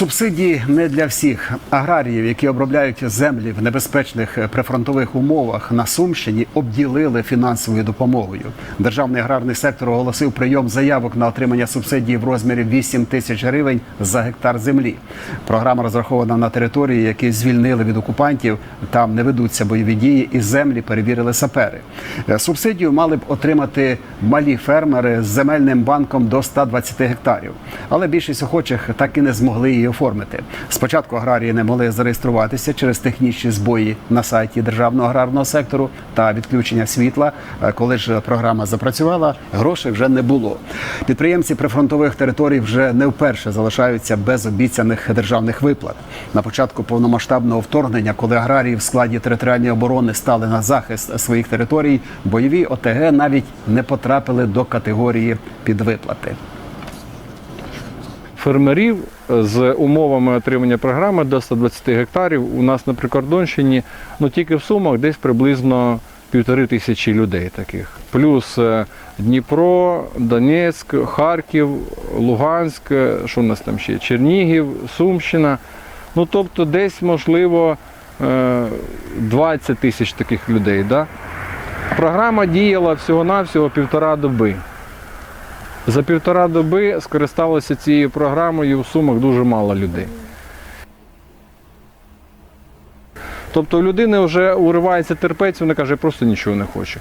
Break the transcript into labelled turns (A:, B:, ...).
A: Субсидії не для всіх аграріїв, які обробляють землі в небезпечних е, прифронтових умовах на Сумщині, обділили фінансовою допомогою. Державний аграрний сектор оголосив прийом заявок на отримання субсидії в розмірі 8 тисяч гривень за гектар землі. Програма розрахована на території, які звільнили від окупантів. Там не ведуться бойові дії, і землі перевірили сапери. Е, Субсидію мали б отримати малі фермери з земельним банком до 120 гектарів. Але більшість охочих так і не змогли її оформити. Спочатку аграрії не могли зареєструватися через технічні збої на сайті державного аграрного сектору та відключення світла. Е, Коли ж програма запрацювала, грошей вже не було. Підприємці прифронтових територій вже не вперше залишаються без обіцяних державних виплат. На початку повномасштабного вторгнення, коли аграрії в складі територіальної оборони стали на захист своїх територій, бойові ОТГ навіть не потрапили до категорії підвиплати.
B: Фермерів з умовами отримання програми до 120 гектарів у нас на прикордонщині, ну тільки в Сумах десь приблизно півтори тисячі людей таких. Плюс е, Дніпро, Донецьк, Харків, Луганськ, е, що у нас там ще? Чернігів, Сумщина. Ну тобто десь, можливо, е, 20 тисяч таких людей. Да? Програма діяла всього-навсього півтора доби. За півтора доби скористалося цією програмою в Сумах дуже мало людей. Тобто у людини вже уривається терпець, вона каже, я просто нічого не хочу.